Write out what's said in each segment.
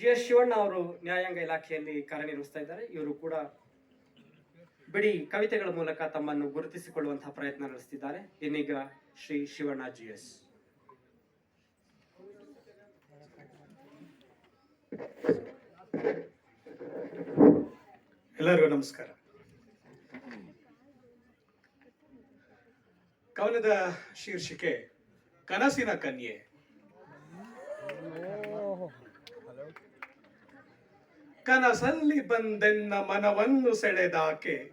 G S Shivanna ಅವರು ನ್ಯಾಯಾಂಗ ಇಲಾಖೆಯಲ್ಲಿ ಕಾರ್ಯನಿರ್ವಹಿಸ್ತಾ ಇದ್ದಾರೆ. ಇವರು ಕೂಡ ಬಿಡಿ ಕವಿತೆಗಳ ಮೂಲಕ ತಮ್ಮನ್ನು ಗುರುತಿಸಿಕೊಳ್ಳುವಂತಹ ಪ್ರಯತ್ನ ನಡೆಸುತ್ತಿದ್ದಾರೆ ಇನ್ನೀಗ ಶ್ರೀ ಶಿವಣ್ಣ ಜಿ ಎಸ್ ಎಲ್ಲರಿಗೂ ನಮಸ್ಕಾರ. ಕವನದ ಶೀರ್ಷಿಕೆ, ಕನಸಿನ ಕನ್ಯೆ. ಕನಸಲ್ಲಿ ಬಂದೆನ್ನ ಮನವನ್ನು ಸೆಳೆದಾಕೆ.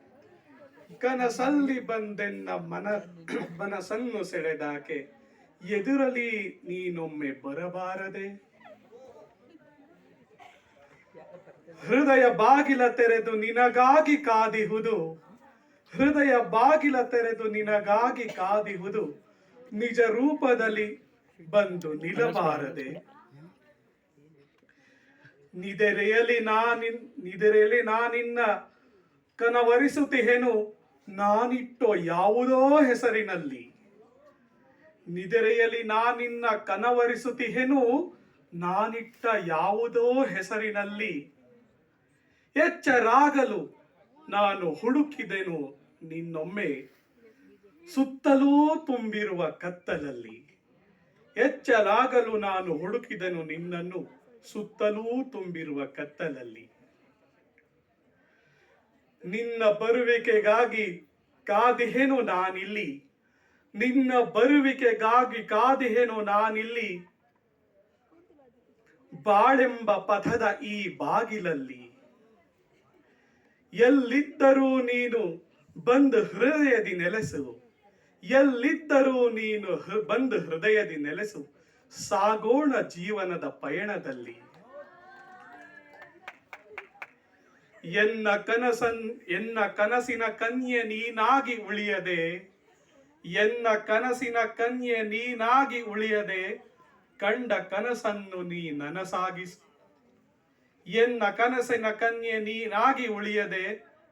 ಕನಸಲ್ಲಿ ಬಂದೆನ್ನ ಮನ, ಮನಸ್ಸನ್ನು ಸೆಳೆದಾಕೆ. ಎದುರಲಿ ನೀನೊಮ್ಮೆ ಬರಬಾರದೆ. ಹೃದಯ ಬಾಗಿಲ ತೆರೆದು ನಿನಗಾಗಿ ಕಾದಿಹುದು. ಹೃದಯ ಬಾಗಿಲ ತೆರೆದು ನಿನಗಾಗಿ ಕಾದಿಹುದು. ನಿಜ ರೂಪದಲ್ಲಿ ಬಂದು ನಿಲ್ಲಬಾರದೆ ನಿದೆರೆಯಲಿ ನಿದರೆಯಲಿ ನಿದೆರೆಯಲಿ ನಾನಿನ್ನ ಕನವರಿಸುತ್ತಿಹೆನು ನಾನಿಟ್ಟೋ ಯಾವುದೋ ಹೆಸರಿನಲ್ಲಿ. ನಿದೆರೆಯಲಿ ನಾನಿನ್ನ ಕನವರಿಸುತ್ತಿಹೆನು ನಾನಿಟ್ಟ ಯಾವುದೋ ಹೆಸರಿನಲ್ಲಿ. ಎಚ್ಚರಾಗಲು ನಾನು ಹುಡುಕಿದೆನು ನಿನ್ನೊಮ್ಮೆ. ಸುತ್ತಲೂ ತುಂಬಿರುವ ಕತ್ತಲಲ್ಲಿ. ಎಚ್ಚರಾಗಲು ನಾನು ಹುಡುಕಿದೆನು ನಿನ್ನನ್ನು. ಸುತ್ತಲೂ ತುಂಬಿರುವ ಕತ್ತಲಲ್ಲಿ. ನಿನ್ನ ಬರುವಿಕೆಗಾಗಿ ಕಾದಿಹೇನು ನಾನಿಲ್ಲಿ. ನಿನ್ನ ಬರುವಿಕೆಗಾಗಿ ಕಾದಿಹೇನು ನಾನಿಲ್ಲಿ. ಬಾಳೆಂಬ ಪಥದ ಈ ಬಾಗಿಲಲ್ಲಿ. ಎಲ್ಲಿದ್ದರೂ ನೀನು ಬಂದು ಹೃದಯದಿ ನೆಲೆಸು. ಎಲ್ಲಿದ್ದರೂ ನೀನು ಬಂದು ಹೃದಯದಿ ನೆಲೆಸು. ಸಾಗೋಣ ಜೀವನದ ಪಯಣದಲ್ಲಿ. ಎನ್ನ ಕನಸನ್, ಎನ್ನ ಕನಸಿನ ಕನ್ಯೆ ನೀನಾಗಿ ಉಳಿಯದೆ, ಎನ್ನ ಕನಸಿನ ಕನ್ಯೆ ನೀನಾಗಿ ಉಳಿಯದೆ, ಕಂಡ ಕನಸನ್ನು ನೀ ನನಸಾಗಿಸು, ಎನ್ನ ಕನಸಿನ ಕನ್ಯೆ ನೀನಾಗಿ ಉಳಿಯದೆ,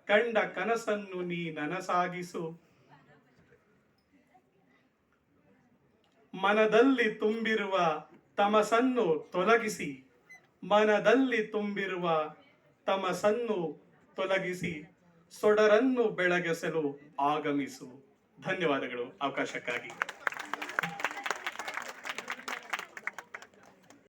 ಕಂಡ ಕನಸನ್ನು ನೀ ನನಸಾಗಿಸು. ಮನದಲ್ಲಿ ತುಂಬಿರುವ ತಮಸನ್ನು ತೊಲಗಿಸಿ. ಮನದಲ್ಲಿ ತುಂಬಿರುವ ತಮಸನ್ನು ತೊಲಗಿಸಿ. ಸೊಡರನ್ನು ಬೆಳಗಿಸಲು ಆಗಮಿಸು. ಧನ್ಯವಾದಗಳು ಅವಕಾಶಕ್ಕಾಗಿ.